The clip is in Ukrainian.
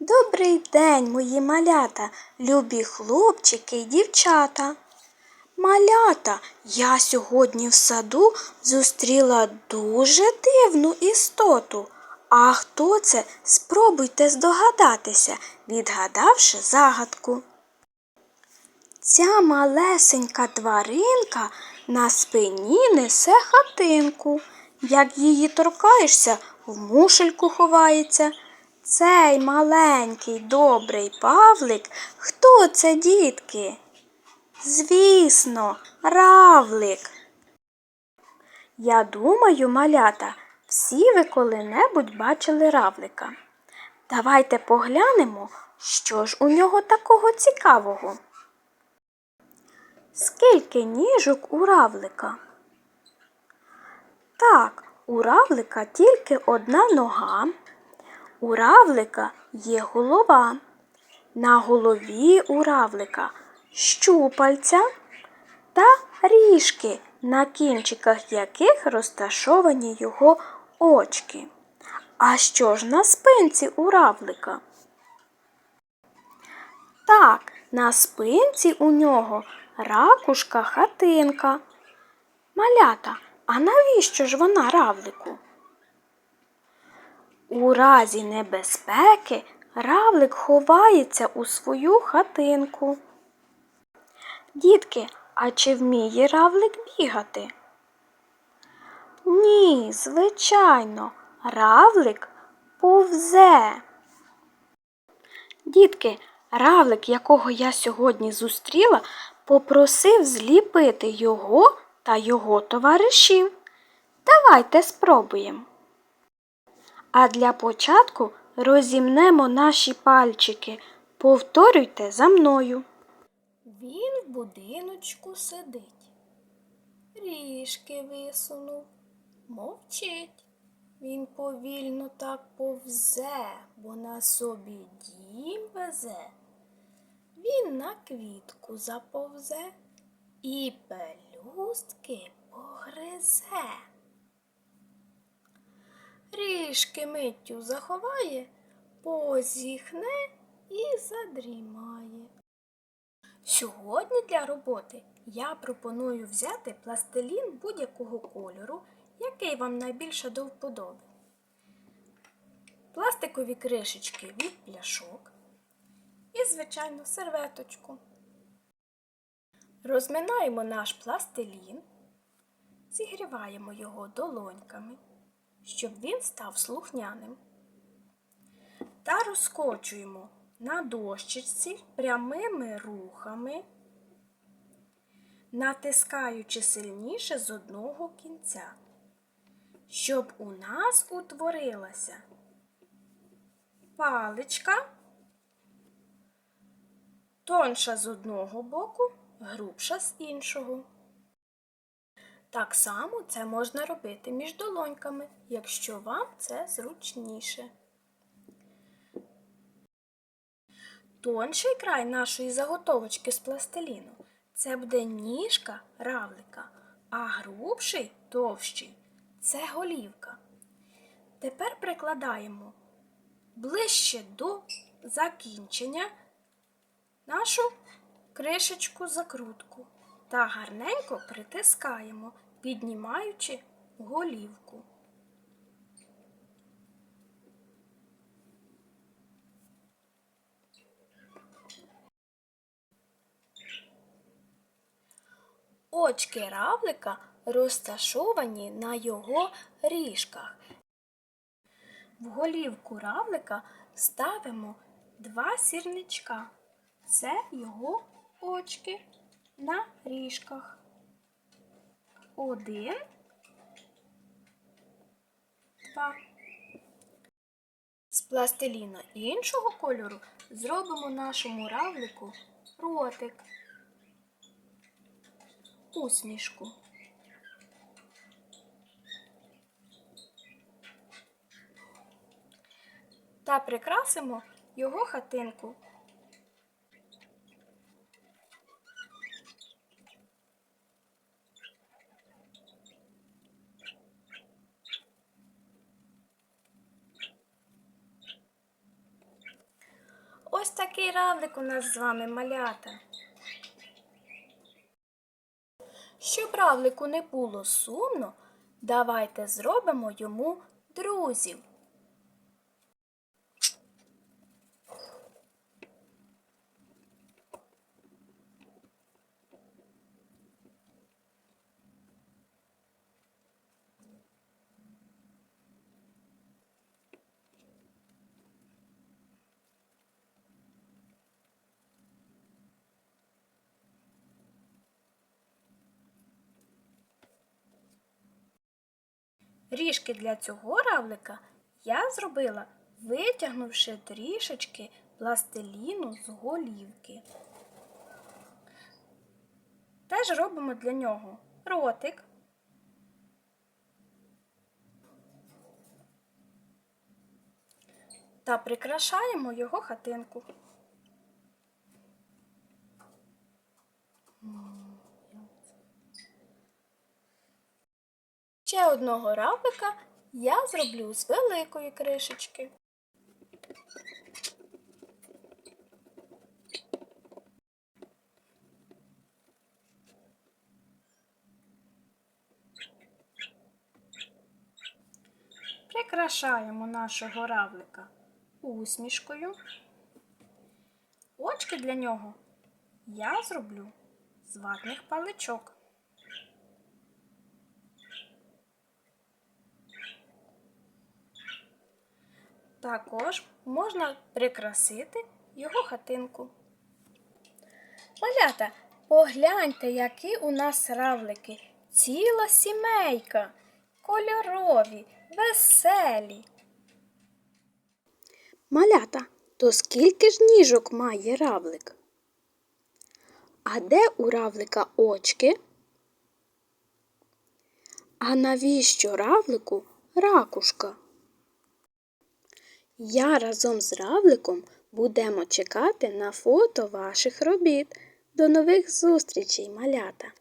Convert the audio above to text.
Добрий день, мої малята, любі хлопчики й дівчата. Малята, я сьогодні в саду зустріла дуже дивну істоту. А хто це? Спробуйте здогадатися, відгадавши загадку. Ця малесенька тваринка на спині несе хатинку. Як її торкаєшся, в мушельку ховається. Цей маленький добрий павлик, хто це, дітки? Звісно, равлик. Я думаю, малята, всі ви коли-небудь бачили равлика. Давайте поглянемо, що ж у нього такого цікавого. Скільки ніжок у равлика? Так, у равлика тільки одна нога. У равлика є голова. На голові у равлика щупальця та ріжки, на кінчиках яких розташовані його очки. А що ж на спинці у равлика? Так, на спинці у нього ракушка хатинка. Малята, а навіщо ж вона равлику? У разі небезпеки равлик ховається у свою хатинку. Дітки, а чи вміє равлик бігати? Ні, звичайно, равлик повзе. Дітки, равлик, якого я сьогодні зустріла, попросив зліпити його та його товаришів. Давайте спробуємо. А для початку розімнемо наші пальчики. Повторюйте за мною. Він в будиночку сидить, ріжки висунув, мовчить. Він повільно так повзе, бо на собі дім везе. Він на квітку заповзе і пелюстки погризе. Ріжки миттю заховає, позіхне і задрімає. Сьогодні для роботи я пропоную взяти пластилін будь-якого кольору, який вам найбільше до вподоби. Пластикові кришечки від пляшок і, звичайно, серветочку. Розминаємо наш пластилін, зігріваємо його долоньками, щоб він став слухняним. Та розкочуємо на дощечці прямими рухами, натискаючи сильніше з одного кінця, щоб у нас утворилася паличка, тонша з одного боку, грубша з іншого. Так само це можна робити між долоньками, якщо вам це зручніше. Тонший край нашої заготовочки з пластиліну це буде ніжка равлика, а грубший товщий це голівка. Тепер прикладаємо ближче до закінчення нашу кришечку закрутку та гарненько притискаємо, піднімаючи голівку. Очки равлика розташовані на його ріжках. В голівку равлика ставимо два сірничка. Це його очки на ріжках. Один, два. З пластиліна іншого кольору зробимо нашому равлику ротик усмішку. Та прикрасимо його хатинку. Такий равлик у нас з вами малята. Щоб равлику не було сумно, давайте зробимо йому друзів. Ріжки для цього равлика я зробила, витягнувши трішечки пластиліну з голівки. Теж робимо для нього ротик. Та прикрашаємо його хатинку. Ще одного равлика я зроблю з великої кришечки. Прикрашаємо нашого равлика усмішкою. Очки для нього я зроблю з ватних паличок. Також можна прикрасити його хатинку. Малята, погляньте, які у нас равлики. Ціла сімейка, кольорові, веселі. Малята, то скільки ж ніжок має равлик? А де у равлика очки? А навіщо равлику ракушка? Я разом з равликом будемо чекати на фото ваших робіт. До нових зустрічей, малята!